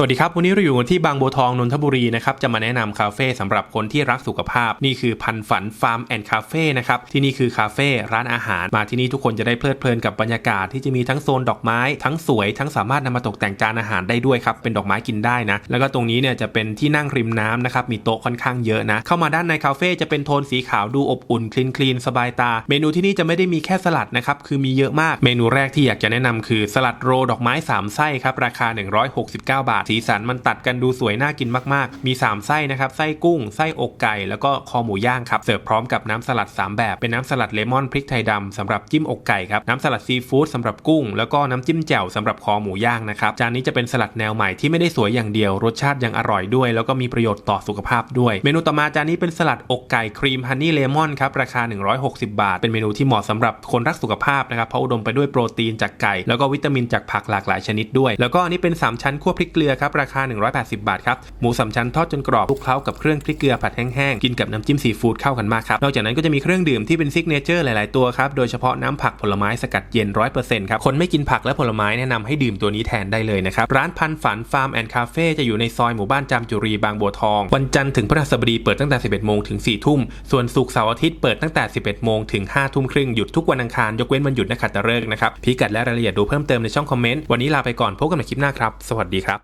สวัสดีครับ วันนี้เราอยู่ที่บางบัวทองนนทบุรีนะครับจะมาแนะนำคาเฟ่สำหรับคนที่รักสุขภาพ นี่คือพันฝันฟาร์มแอนด์คาเฟ่นะครับที่นี่คือคาเฟ่ร้านอาหาร มาที่นี่ทุกคนจะได้เพลิดเพลินกับบรรยากาศที่จะมีทั้งโซนดอกไม้ ทั้งสวย ทั้งสามารถนำมาตกแต่งจานอาหารได้ด้วยครับเป็นดอกไม้กินได้นะ แล้วก็ตรงนี้เนี่ยจะเป็นที่นั่งริมน้ำนะครับมีโต๊ะค่อนข้างเยอะนะเข้ามาด้านในคาเฟ่จะเป็นโทนสีขาวดูอบอุ่นคลีนคลีนสบายตา เมนูที่นี่จะไม่ได้มีแค่สลัดนะครับคือมีเยอะมาก เมนูแรกที่อยากจะแนะนำคือสลัดโรดอกไม้สามไส้ครับราคา 169 บาทสีสันมันตัดกันดูสวยน่ากินมากๆ มี 3 ไส้นะครับ ไส้กุ้ง ไส้อกไก่ แล้วก็คอหมูย่างครับ เสิร์ฟพร้อมกับน้ำสลัด 3 แบบ เป็นน้ำสลัดเลมอนพริกไทยดำสำหรับจิ้มอกไก่ครับ น้ำสลัดซีฟู้ดสำหรับกุ้ง แล้วก็น้ำจิ้มแจ่วสำหรับคอหมูย่างนะครับ จานนี้จะเป็นสลัดแนวใหม่ที่ไม่ได้สวยอย่างเดียว รสชาติยังอร่อยด้วย แล้วก็มีประโยชน์ต่อสุขภาพด้วย เมนูต่อมาจานนี้เป็นสลัดอกไก่ครีมฮันนี่เลมอนครับ ราคา 160 บาท เป็นเมนูที่เหมาะสำหรับคนรักสุขภาพนะครับเพราะอุดมไปด้วยโปรตีนจากไก่ แล้วก็วิตามินจากผักหลากหลายชนิดด้วย แล้วก็อันนี้เป็น 3 ชั้นคั่วพริกเกลือครับราคา 180 บาทครับหมูสามชั้นทอดจนกรอบคลุกเคล้ากับเครื่องพริกเกลือผัดแห้งๆกินกับน้ำจิ้มซีฟู้ดเข้ากันมากครับนอกจากนั้นก็จะมีเครื่องดื่มที่เป็นซิกเนเจอร์หลายๆตัวครับโดยเฉพาะน้ำผักผลไม้สกัดเย็น100%ครับคนไม่กินผักและผลไม้แนะนำให้ดื่มตัวนี้แทนได้เลยนะครับร้านพันฝันฟาร์มแอนด์คาเฟ่จะอยู่ในซอยหมู่บ้านจามจุรีบางบัวทอง วันจันทร์ถึงพฤหัสบดีเปิดตั้งแต่ 11 โมงถึง 4 ทุ่ม ส่วนศุกร์เสาร์อาทิตย์เปิดตั้งแต่ 11 โมงถึง 5 ทุ่มครึ่งหยุดทุกวันอังคาร ยกเว้นวันหยุดนักขัตฤกษ์นะครับพิกัดและรายละเอียดดูเพิ่มเติมในช่องคอมเมนต์วันนี้ลาไปก่อนพบกันใหม่คลิปหน้าครับ สวัสดีครับ